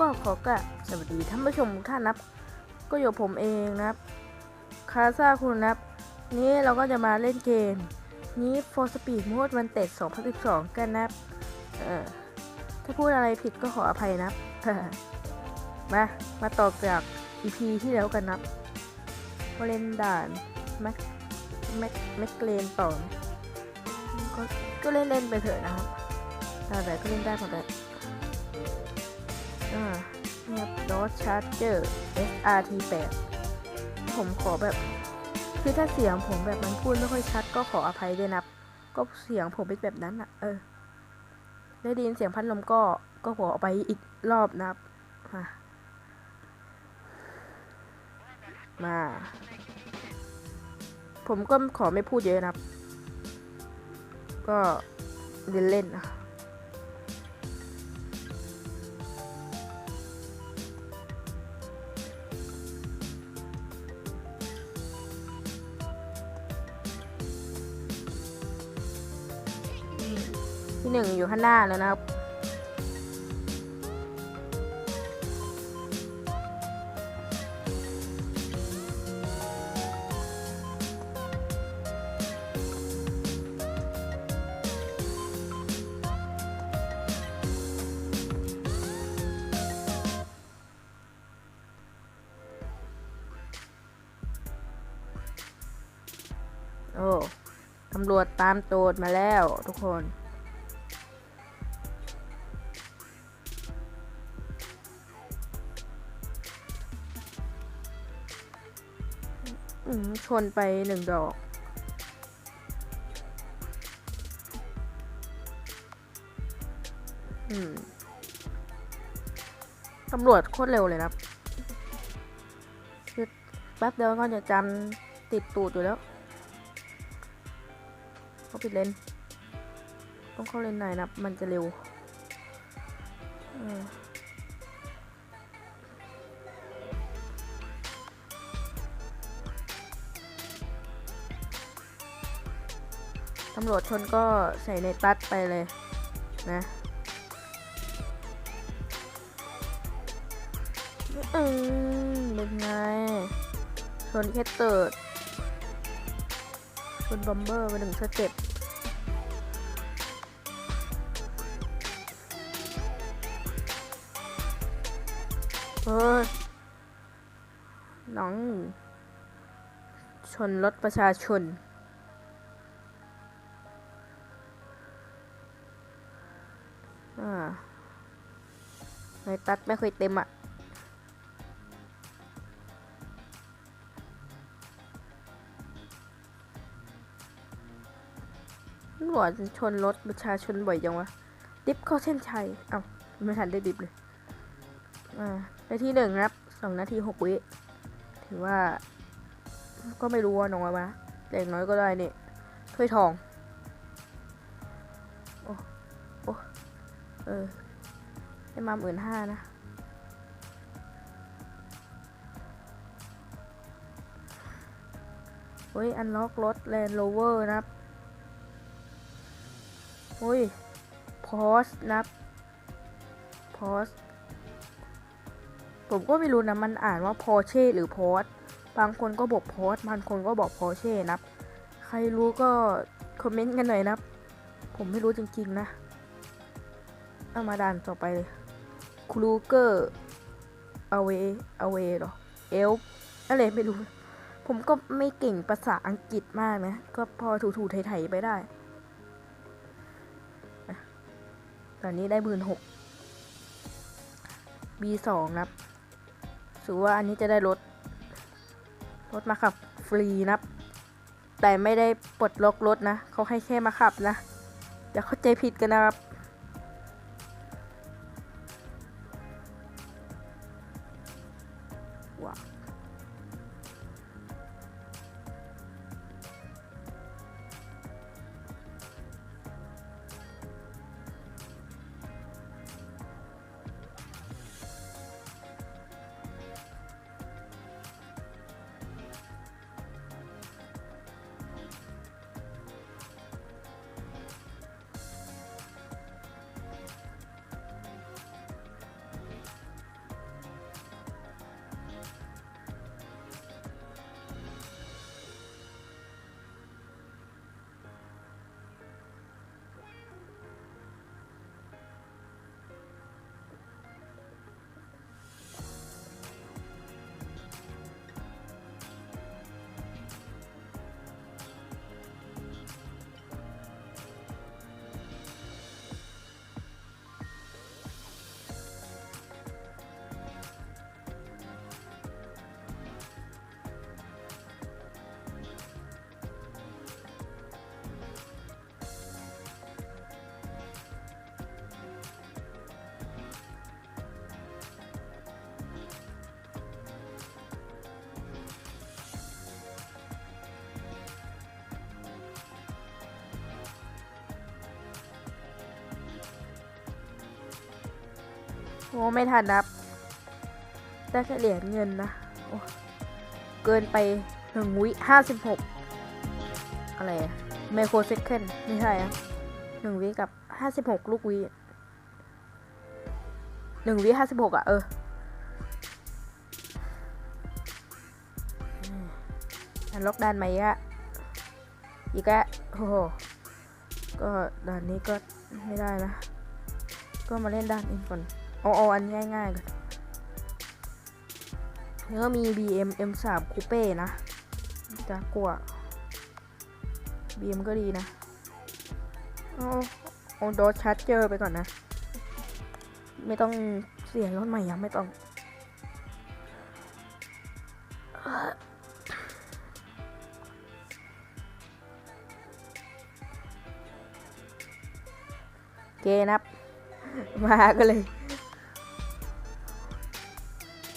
ก็ขอกะสวัสดีท่านผู้ชมทุกท่านนะครับ ก็อยู่ผมเองนะครับ คาซาคุณนะครับ นี้เราก็จะมาเล่นเกม นี้ for speed mode วันเต็ด2012 กันนะครับ เออถ้าพูดอะไรผิดก็ขออภัยนะครับมา มาต่อจาก EP ที่แล้วกันนะครับก็เล่นด่านแม็กแม็กแม็กเลนต่อก็ก็เล่นเล่นไปเถอะนะครับด่านไหนก็เล่นได้หมดเลย เนี่ยดอ c ชาร์เจอร์ SRT 8ผมขอแบบ คือถ้าเสียงผมแบบมันพูดไม่ค่อยชัดก็ขออภัยด้วยนะครับก็เสียงผมเป็นแบบนั้นอะเออ ได้ยินเสียงพัดลมก็ก็ขออาไปอีกรอบนะครับมา ผมก็ขอไม่พูดเยอะนะครับ ก็เล่นเล่นๆนะ หนึ่งอยู่ข้างหน้าแล้วนะครับ โอ้ตำรวจตามโจรมาแล้วทุกคน ชนไปหนึ่งดอก อืม ตำรวจโคตรเร็วเลยนะครับคือแป๊บเดียวก็จะจำติดตูดอยู่แล้วเขาปิดเลนต้องเข้าเลนไหนนะมันจะเร็วเออ ตำรวจชนก็ใส่ในตัดไปเลยนะอืมเป็นไง ชนแค่เติร์ดชนบอมเบอร์มาหนึ่งสเต็ปเออน้อง ชนรถประชาชน อ่าในตัดไม่เคยเต็มอะตำรวจชนรถประชาชนบ่อยจังวะ ดิฟเข้าเส้นชัย เอ้าไม่ทันได้ดิฟเลย อ่าได้ที่หนึ่งครับสองนาทีหกวิ ถือว่า ก็ไม่รู้ว่าน้อยมาแต่อย่างน้อยก็ได้นี่ถ้วยทอง โอ้ เออ ได้มาหมื่นห้านะ เฮ้ย อันล็อกรถแลนด์โรเวอร์นะครับอุ้ยพอสนับพอสผมก็ไม่รู้นะ มันอ่านว่าพอเช่หรือพอสบางคนก็บอกพอสบางคนก็บอกพอเช่นับ ใครรู้ก็คอมเมนต์กันหน่อยนะครับ ผมไม่รู้จริง ๆ นะ เอามาด่านต่อไปเลยครูเกอร์เอาเวเอาเวหรอเอลอะไรไม่รู้ ผมก็ไม่เก่งภาษาอังกฤษมากนะ ก็พอถูๆไถๆไปได้ ตอนนี้ได้หมื่นหก B2 นะครับถือว่าอันนี้จะได้รถ รถมาขับฟรีนะแต่ไม่ได้ปลดล็อกรถนะ เขาให้แค่มาขับนะอย่าเข้าใจผิดกันนะครับ โอ้ไม่ทันนับได้แค่เหรียญเงินนะโอ้เกินไปหนึ่งวิห้าสิบหกอะไรไมโครเซคันไม่ใช่อะหนึ่งวิกับห้าสิบหกลูกวิหนึ่งวิห้าสิบหกอะเอออันล็อกด้านใหม่อะอีกอะโอ้โหก็ด่านนี้ก็ไม่ได้นะ ก็มาเล่นด้านอื่นก่อน เอาเอาอันง่ายๆก่อนแล้วก็มี BM M3 Coupe นะจากัว BM ก็ดีนะเอาเอาดอชาร์เจอร์ไปก่อนนะ ไม่ต้องเสียรถใหม่ยังไม่ต้องเกนับ มากันเลย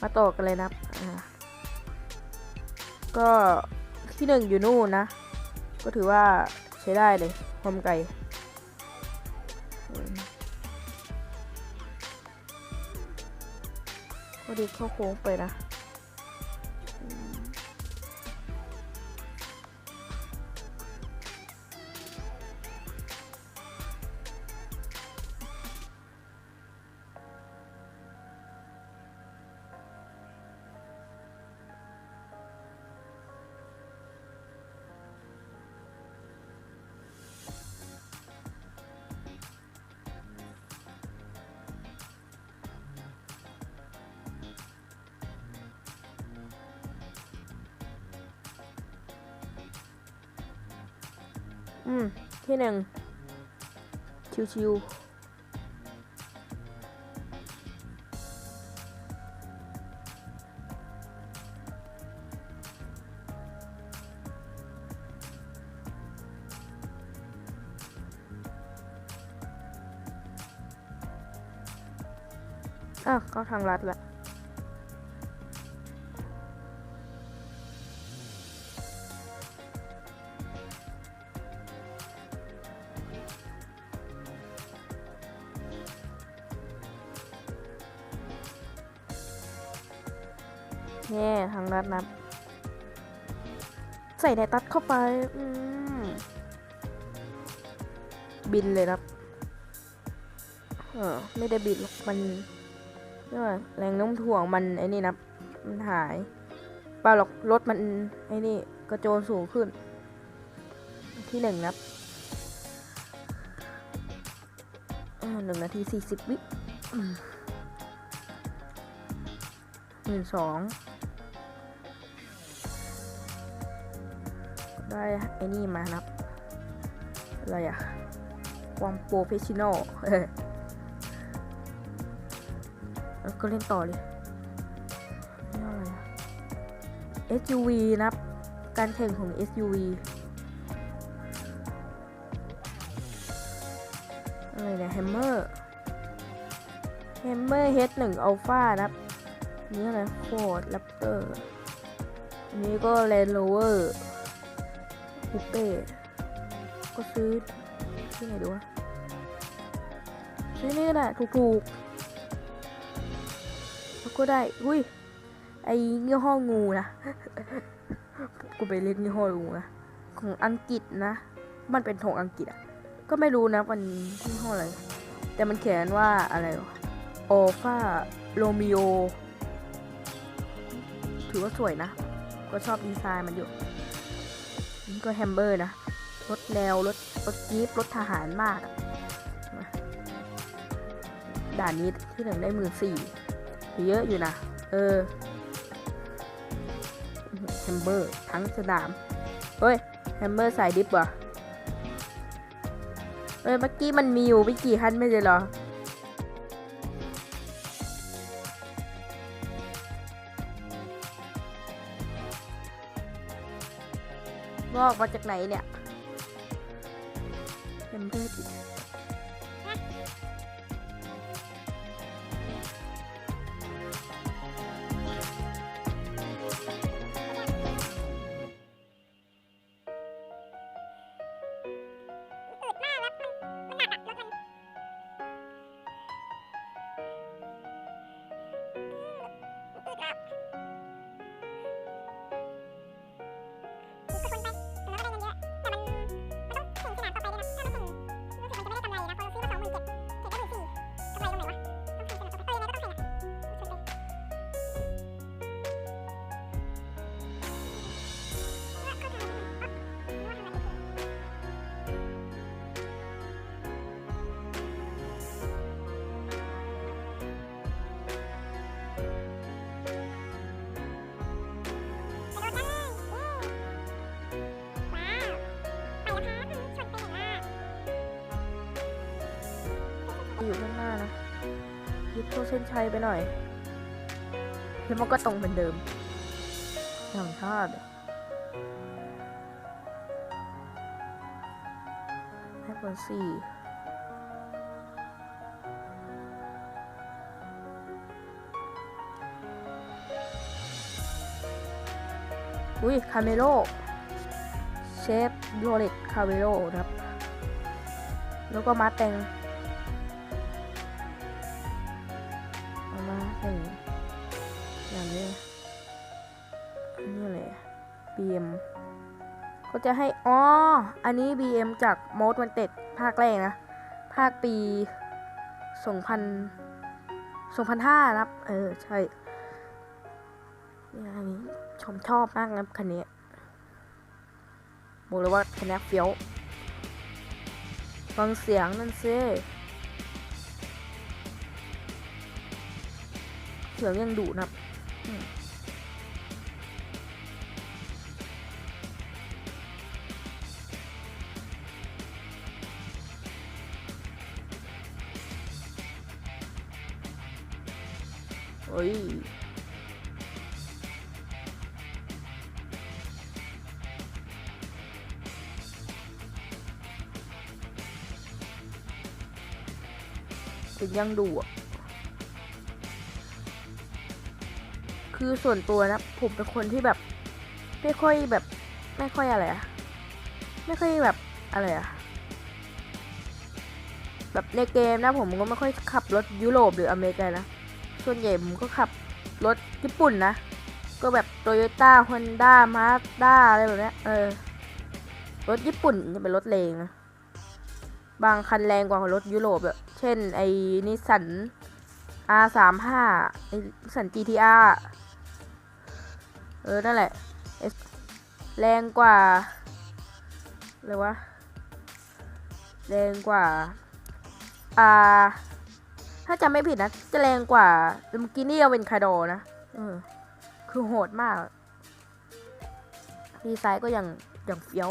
มาต่อกันเลยนะก็ที่หนึ่งอยู่นู่นนะ ก็ถือว่าใช้ได้เลยหอมไก่ก็ดีเข้าโค้งไปนะ อืม ที่หนึ่งชิวๆอะเข้าทางลัดละ ส่ในตัดเข้าไป บินเลยครับ เออ ไม่ได้บินหรอกมันเรียกว่าแรงโน้มถ่วงมันไอ้นี่นะมันหายเปล่าหรอกรถมันไอ้นี่กระโจนสูงขึ้น ที่หนึ่งนับอ่าหนึ่งนาทีสี่สิบวิหมื่นสอง ได้ไอ้นี่มานับ อะไรอะความโปรเฟชชั่นอลเออแล้วก็เล่นต่อเลยนี่อะไรอะ SUV นับ การแข่งของ SUV อะไรเนี่ยแฮมเมอร์แฮมเมอร์ H1 Alpha นับนี่อะไร Ford Raptor อันนี้ก็ Land Rover คูเป้ก็ซื้อที่ไหนดีวะซื้อนี่ก็ได้ถูกๆแล้วก็ได้อุ้ยไอ้ยี่ห้องูนะกูไปเล่นยี่ห้องูนะของอังกฤษนะ มันเป็นของอังกฤษอะก็ไม่รู้นะมันยี่ห้ออะไร แต่มันเขียนว่าอะไรโอฟาโรมิโอถือว่าสวยนะ ก็ชอบดีไซน์มันอยู่ นี่ก็แฮมเบอร์นะรถแนวรถรถจี๊ปรถทหารมากด่านนี้ที่หนึ่งได้หมื่นสี่เยอะอยู่นะ เออแฮมเบอร์ทั้งสนาม เฮ้ยแฮมเบอร์สายดิฟเหรอเอ้ยเมื่อกี้มันมีอยู่ไม่กี่คันไม่ใช่เหรอ อกมาจากไหนเนี่ยแฮมเบอร์ดิอยู่ ยึดเข้าเส้นชัยไปหน่อย แล้วมันก็ตรงเหมือนเดิมอย่างชาติให้เบอร์สี่อุ้ย คาเมโลเชฟโรเล็ตคาเมโลนะครับ แล้วก็มาแตง นี้อันนี้อะไร BM ก็จะให้ อ๋อ อันนี้ BM จาก Most Wanted ภาคแรกนะ ภาคปี 2000 2005นะครับ เออ ใช่นี่อันนี้ชมชอบมากนะคันนี้ บอกเลยว่าคันนี้เฟี้ยว ฟังเสียงนั่นซิเสียงยังดุนะครับ อืมเฮ้ยเป็นยังดูอะ คือส่วนตัวนะ ผมเป็นคนที่แบบ ไม่ค่อยแบบ ไม่ค่อยอะไรอะไม่ค่อยแบบอะไรอะแบบในเกมนะผมก็ไม่ค่อยขับรถยุโรปหรืออเมริกานะ ส่วนใหญ่ผมก็ขับรถญี่ปุ่นนะ ก็แบบโตโยต้าฮอนด้ามาสด้าอะไรแบบนี้เออ รถญี่ปุ่นจะเป็นรถเลงนะบางคันแรงกว่ารถยุโรปแบบเช่นไอ้นิสสัน R35 ไอ้นิสสัน GTR เออ นั่นแหละ แรงกว่าเลยวะ แรงกว่า อ่า ถ้าจำไม่ผิดนะ จะแรงกว่า Lamborghini Aventador นะเออคือโหดมาก ดีไซน์ก็อย่างอย่างเฟี้ยว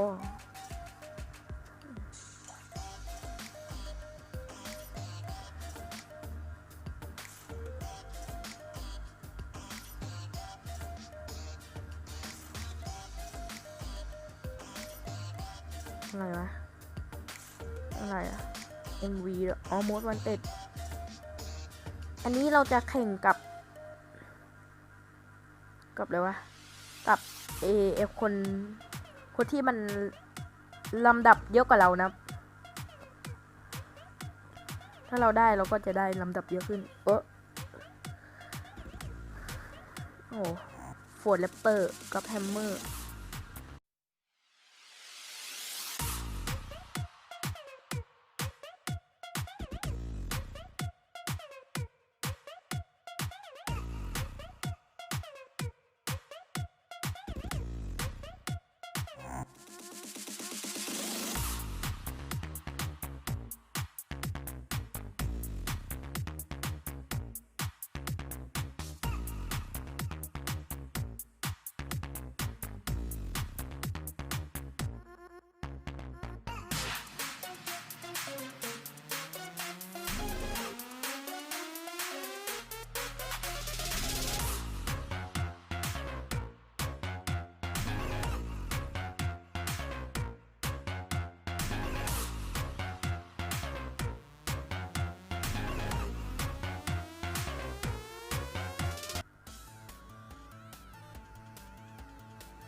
อ๋อ Most Wanted อันนี้เราจะแข่งกับ กับอะไรวะ กับเอเอฟคน คนที่มันลำดับเยอะกว่าเรานะ ถ้าเราได้เราก็จะได้ลำดับเยอะขึ้น เออโอ้โฟร์แรปเปอร์กับแฮมเมอร์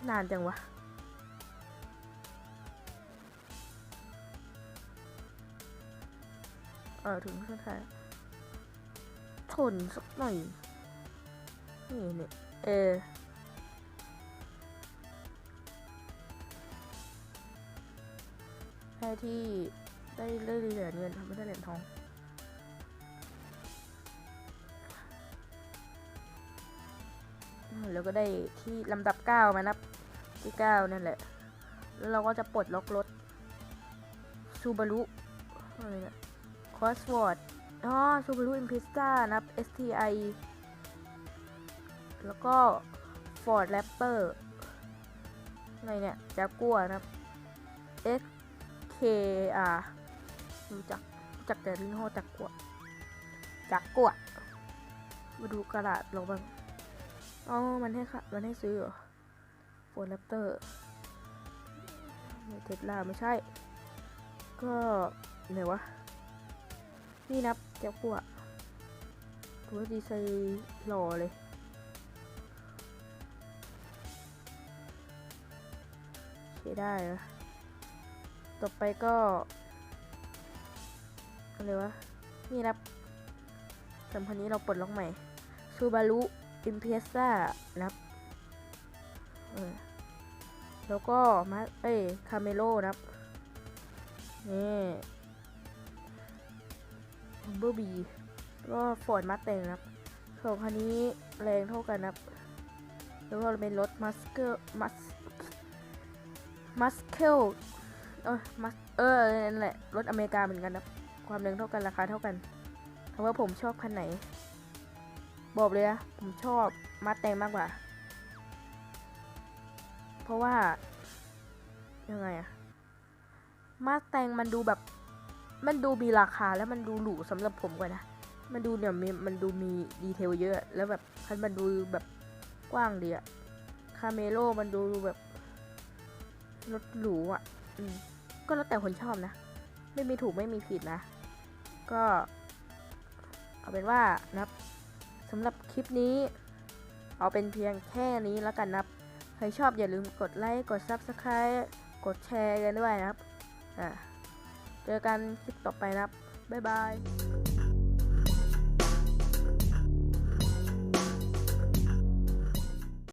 นานจังวะ เออถึงสุดท้ายทนสักหน่อย นี่เนี่ยเออให้ที่ได้เลื่อนเหรียญเงินไม่ได้เหรียญทอง แล้วก็ได้ที่ลำดับเก้ามานับที่เก้านั่นแหละ แล้วเราก็จะปลดล็อกรถซูบารุอะไรเนี่ยคอสวอร์ดอ๋อซูบารุอิมพิสตานับ STI แล้วก็ Ford Raptor อะไรเนี่ยจากัวนับ SKR รู้จักจักแต่ลิโฮจากัวจากกัวมาดูกระดาษเราบ้าง อ๋อมันให้ค่ะ มันให้ซื้อเหรอโฟนแรปเตอร์เทสลาไม่ใช่ ก็ไหนวะ นี่นับแก้วกัวถือว่าดีไซน์หล่อเลยใช้ได้นะต่อไปก็อะไรวะ นี่นะครับสำคัญนี้เราปลดล็อกใหม่ซูบารุ อิมเพสซ่านะครับเออแล้วก็มาเอ้ยคาเมโลนะครับนี่บัมเบอร์บีก็ฟอร์ดมาเต็งนะครับสองคันนี้แรงเท่ากันนะครับแล้วก็เป็นรถมัสเกลมัสมัสเคลเออมัสเออนั่นแหละรถอเมริกาเหมือนกันนะความแรงเท่ากันราคาเท่ากันถามว่าผมชอบคันไหน บอกเลยนะผมชอบมาแตงมากกว่า เพราะว่ายังไงอะมาแตงมันดูแบบ มันดูมีราคาแล้วมันดูหรูสำหรับผมกว่านะ มันดูเนี่ยมมันดูมีดีเทลเยอะ แล้วแบบคันมันดูแบบกว้างดีอะคาเมโลมันดูแบบรถหรูอะอืมก็แล้วแต่คนชอบนะ ไม่มีถูกไม่มีผิดนะ ก็ เอาเป็นว่านะครับ สำหรับคลิปนี้ เอาเป็นเพียงแค่นี้แล้วกันนะครับ ใครชอบอย่าลืมกดไลค์กด Subscribe กดแชร์กันด้วยนะครับ อ่า เจอกันคลิปต่อไปนะครับ บ๊ายบาย